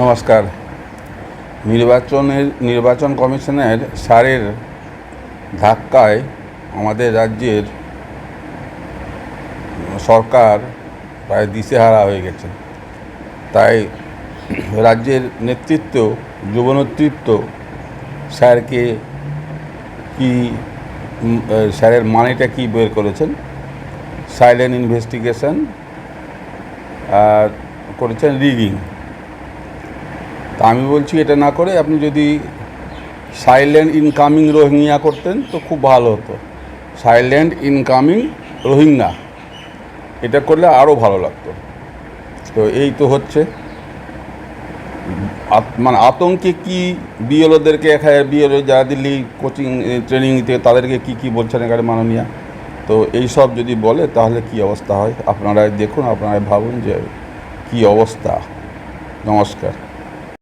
নমস্কার। নির্বাচনের, নির্বাচন কমিশনের সারের ধাক্কায় আমাদের রাজ্যের সরকার প্রায় দিশেহারা হয়ে গেছে। তাই রাজ্যের নেতৃত্ব, যুব নেতৃত্ব স্যারকে কি স্যারের মানেটা কি বের করেছেন? সাইলেন্ট ইনভেস্টিগেশন আর করেছেন রিগিং তা আমি বলছি এটা না করে আপনি যদি সাইলেন্ট ইনকামিং রোহিঙ্গা করতেন তো খুব ভালো হতো। সাইলেন্ট ইনকামিং রোহিঙ্গা, এটা করলে আরও ভালো লাগতো। তো এই তো হচ্ছে। মানে আতঙ্কে কি বিএলওদেরকে এখানে বিএলও যারা দিল্লি কোচিং ট্রেনিং নিতে তাদেরকে কি কি বলছেন এখানে মাননীয়া? তো এই সব যদি বলে তাহলে কি অবস্থা হয়? আপনারাই দেখুন, আপনারাই ভাবুন যে কি অবস্থা। নমস্কার।